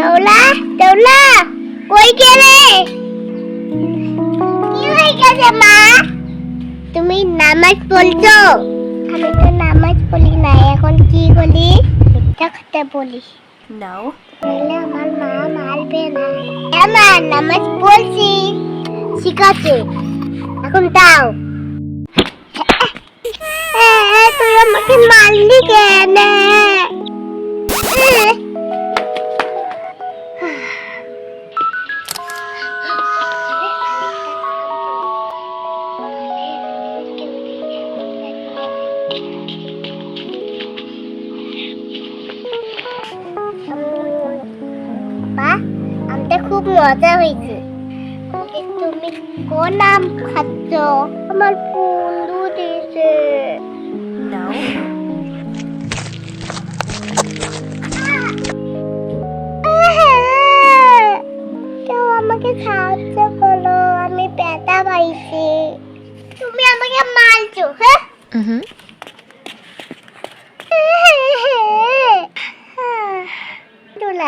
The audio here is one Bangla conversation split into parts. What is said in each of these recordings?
দেওলা দেওলা কই গেলে? কি হয়ে গেছে মা? তুমি নামাজ পড়ছো? আমি তো নামাজ পড়ি না এখন কি বলি? মিথ্যা কথা বলি। No. তাহলে আমার মা মারবে না। আমার নামাজ পড়ছি। শিখাচ্ছে এখন দাও। এ, তুই আমাকে মারলি কেন? বা আমটা খুব মজা হয়েছে। তুমি কোন আম খাচ্ছ? আমার বন্ধু দিয়েছে। No. কেউ আমাকে সাহায্য করো আমি ব্যথা পাইছি। তুমি আমাকে মারছো হ্যাঁ.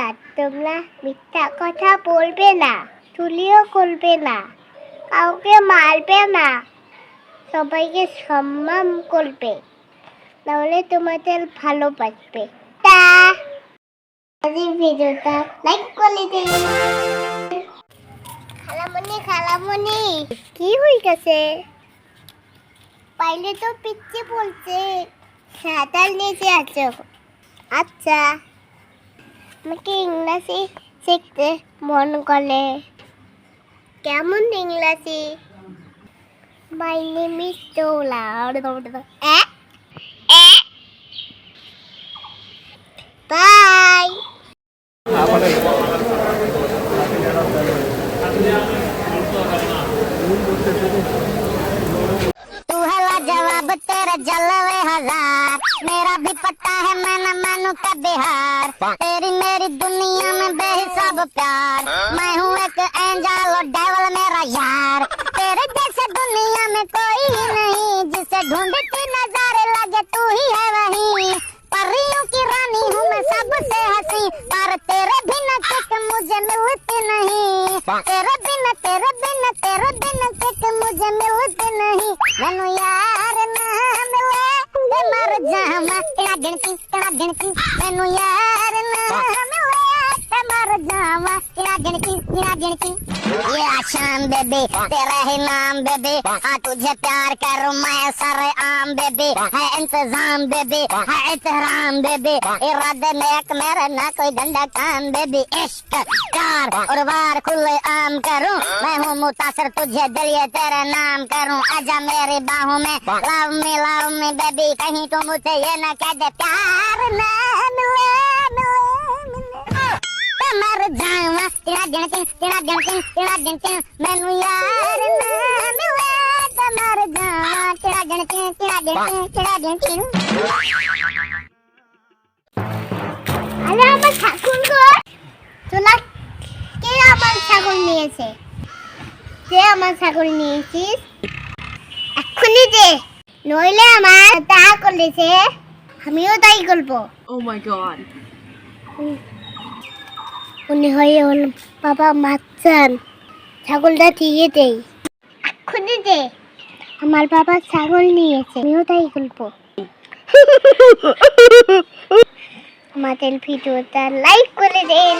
তোলা তোমরা মিথ্যা কথা বলবে না, তুলিও করবে না, কাউকে মারবে না, সবাইকে সম্মান করবে তাহলে তোমাদের ভালোবাসবে তা ভিডিওটা লাইক করে দিন খালামণি খালামণি কি হয়ে গেছে পাইলে তো পিচ্ছে বলছে। সাঁতার নিচে আছো। আচ্ছা। আমাকে ইংরাজি শিখতে মন করে কেমন ইংরাজি my name is Dola bye तेरे जलवे हज़ार। मेरा भी पता है मैंने मैनू का बिहार। तेरी मेरी दुनिया में बेहिसाब प्यार। मैं हूँ एक एंजल और डेवल मेरा यार। तेरे जैसे दुनिया में कोई ही नहीं जिसे ढूंढती नजारे लगे तू ही है वही। परियों की रानी हूँ मैं सबसे हँसी पर तेरे बिना किक मुझे मिलती नहीं। तेरे बिना तेरे बिना तेरे बिना किक मुझे मिलती नहीं। मैनू यार ना ਜਾਵਾਂ ਤੇਰਾ ਦਿਨ ਕੀ ਤੇਰਾ ਦਿਨ ਕੀ ਤੈਨੂੰ ਯਾਰ ਨਾ। गिनती ये आशान बेबी तेरा ही नाम बेबी हाँ तुझे प्यार करूँ मैं, सारे आम बेबी है इंतज़ाम बेबी है एहतराम बेबी इरादे नेक, मेरे ना कोई गंदा काम बेबी इश्क प्यार और वार खुले आम करूँ. मैं हूँ मुतासर, तुझे दिलिए तेरे नाम करूँ. आजा मेरी बाहों में. Love me love me baby कहीं तो मुझे ये ना कह दे, प्यार ना मिले मिले ਤੇਰਾ ਦਿਨ ਤੇ ਤੇਰਾ ਦਿਨ ਤੇ ਤੇਰਾ ਦਿਨ ਤੇ ਮੈਨੂੰ ਯਾਰ ਨਾ ਮਿਲੇ ਤਾਂ ਮਰ ਜਾਵਾਂ ਤੇਰਾ ਦਿਨ ਤੇ ਤੇਰਾ ਦਿਨ ਤੇ ਤੇਰਾ ਦਿਨ ਤੇ আরে আমার ঠাকুর ঘর। তোলা কে আমার ছাগল নিয়েছে? কে আমার ছাগল নিয়েছিস? এক্ষুনি দে। নইলে আমার তা করেছে আমিও তাই করব। ও মাই গড উনি হয়ে হল বাবা মাচ্চান ছাগলটা দিয়ে দেই। এক্ষুনি দে। আমার বাবা ছাগল নিয়েছে আমিও তাই গল্প আমাদের ভিডিওটা লাইক করে দিন।